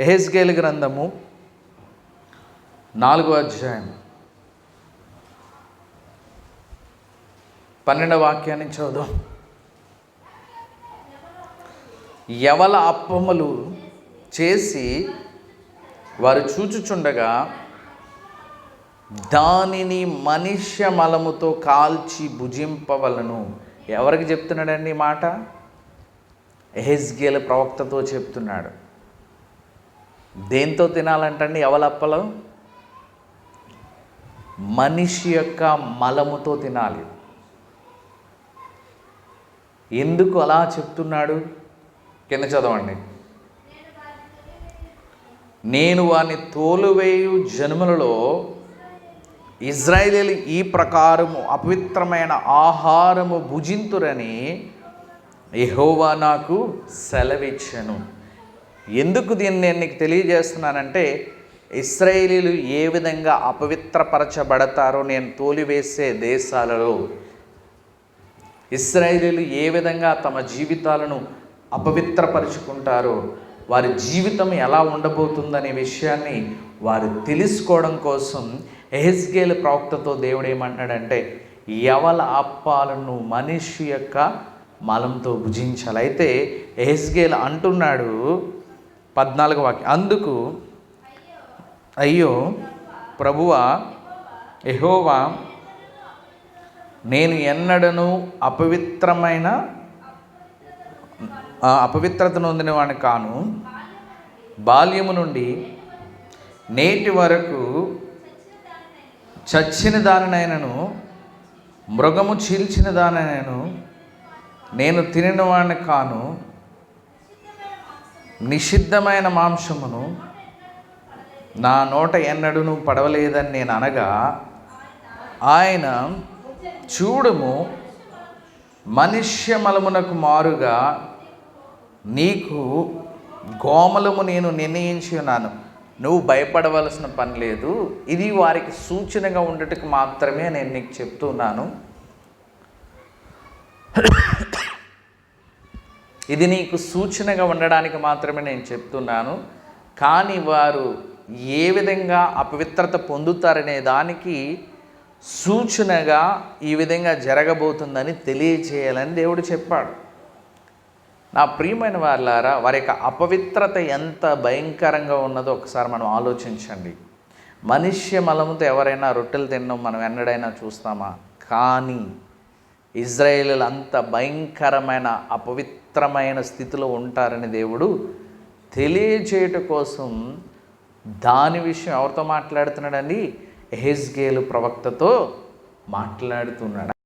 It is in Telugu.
ఎహెస్గేల్ గ్రంథము నాలుగో అధ్యాయం. పన్నెండవ వాక్యాన్ని చదువు ఎవల అప్పములు చేసి వారు చూచుచుండగా దానిని మనుష్య మలముతో కాల్చి భుజింపవలను. ఎవరికి చెప్తున్నాడండి మాట? ఎహెజ్గేల ప్రవక్తతో చెప్తున్నాడు. దేంతో తినాలంటండి ఎవలప్పలు మనిషి యొక్క మలముతో తినాలి. ఎందుకు అలా చెప్తున్నాడు? కింద చదవండి. నేను వాని తోలువేయు జన్మలలో ఇజ్రాయేలీలు ఈ ప్రకారము అపవిత్రమైన ఆహారము భుజింతురని యహోవా నాకు సెలవిచ్చాను. ఎందుకు దీన్ని నేను నీకు తెలియజేస్తున్నానంటే ఇస్రాయేలీలు ఏ విధంగా అపవిత్రపరచబడతారో నేను తోలివేసే దేశాలలో ఇస్రాయేలీలు ఏ విధంగా తమ జీవితాలను అపవిత్రపరుచుకుంటారో వారి జీవితం ఎలా ఉండబోతుందనే విషయాన్ని వారు తెలుసుకోవడం కోసం ఎహెస్గేల్ ప్రవక్తతో దేవుడు ఏమంటాడంటే ఎవల అప్పాలను మనిషి యొక్క మలంతో భుజించాలి. అయితే ఎహెస్గేల్ అంటున్నాడు పద్నాలుగు వాక్యం. అందుకు అయ్యో ప్రభువా ఎహోవా నేను ఎన్నడను అపవిత్రమైన అపవిత్రత నొందినవాడిని కాను. బాల్యము నుండి నేటి వరకు చచ్చిన దానినైనను మృగము చీల్చిన దానినైనను నేను తినినవాడిని కాను. నిషిద్ధమైన మాంసమును నా నోట ఎన్నడూను పడవలేదని నేను అనగా ఆయన చూడుము మనుష్య మలమునకు మారుగా నీకు గోమలము నేను నిర్ణయించి ఉన్నాను. నువ్వు భయపడవలసిన పని లేదు. ఇది వారికి సూచనగా ఉండటకు మాత్రమే నేను నీకు చెప్తున్నాను ఇది నీకు సూచనగా ఉండడానికి మాత్రమే నేను చెప్తున్నాను. కానీ వారు ఏ విధంగా అపవిత్రత పొందుతారనే దానికి సూచనగా ఈ విధంగా జరగబోతుందని తెలియచేయాలని దేవుడు చెప్పాడు. నా ప్రియమైన వాళ్ళారా వారి యొక్క అపవిత్రత ఎంత భయంకరంగా ఉన్నదో ఒకసారి మనం ఆలోచించండి. మనుష్య మలముతో ఎవరైనా రొట్టెలు తినడం మనం ఎన్నడైనా చూస్తామా? కానీ ఇజ్రాయేలీలు అంత భయంకరమైన అపవిత్రమైన స్థితిలో ఉంటారని దేవుడు తెలియచేయట కోసం దాని విషయం ఎవరితో మాట్లాడుతున్నాడండి? ఎహెజ్గేలు ప్రవక్తతో మాట్లాడుతున్నాడు.